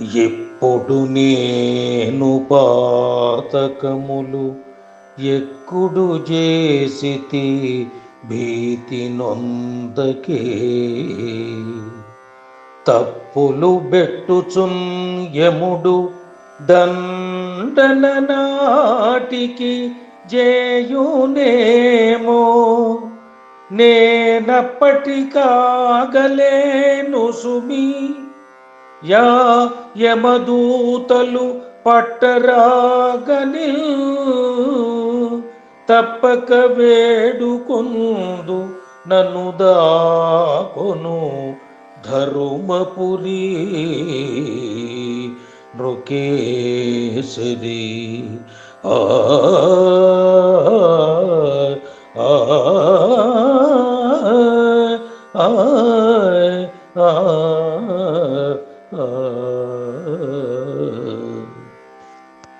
ఎప్పుడు నేను పాతకములు ఎక్కుడు చేసితి భీతి నొందకే? తప్పులు బెట్టుచున్ యముడు దండన నాటికి జేయునేమో? నేనప్పటికాగలేను సుమీ యా యమదూతలు పట్టరాగని తప్పక వేడుకొందు నన్ను దాకొను ధరుమపురి నృకేశరి. ఆ ఆ ఆ ఆ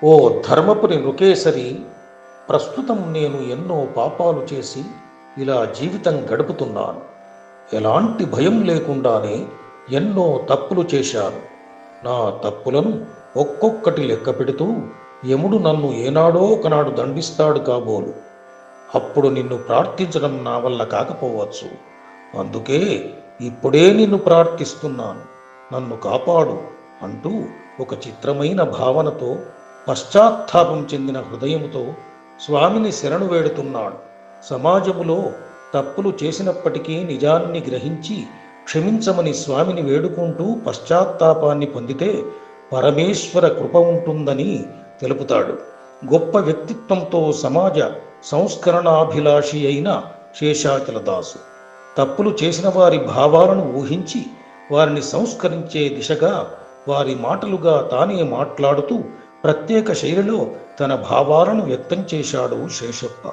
ఓ ధర్మపురి నృకేసరి ప్రస్తుతం నేను ఎన్నో పాపాలు చేసి ఇలా జీవితం గడుపుతున్నాను. ఎలాంటి భయం లేకుండానే ఎన్నో తప్పులు చేశాను. నా తప్పులను ఒక్కొక్కటి లెక్క పెడుతూ యముడు నన్ను ఏనాడో ఒకనాడు దండిస్తాడు కాబోలు. అప్పుడు నిన్ను ప్రార్థించడం నా వల్ల కాకపోవచ్చు. అందుకే ఇప్పుడే నిన్ను ప్రార్థిస్తున్నాను. నన్ను కాపాడు అంటూ ఒక చిత్రమైన భావనతో పశ్చాత్తాపం చెందిన హృదయముతో స్వామిని శరణు వేడుతున్నాడు. సమాజములో తప్పులు చేసినప్పటికీ నిజాన్ని గ్రహించి క్షమించమని స్వామిని వేడుకుంటూ పశ్చాత్తాపాన్ని పొందితే పరమేశ్వర కృప ఉంటుందని తెలుపుతాడు. గొప్ప వ్యక్తిత్వంతో సమాజ సంస్కరణాభిలాషి అయిన శేషాచలదాసు తప్పులు చేసిన వారి భావాలను ఊహించి వారిని సంస్కరించే దిశగా వారి మాటలుగా తానే మాట్లాడుతూ ప్రత్యేక శైలిలో తన భావాలను వ్యక్తం చేశాడు శేషప్ప.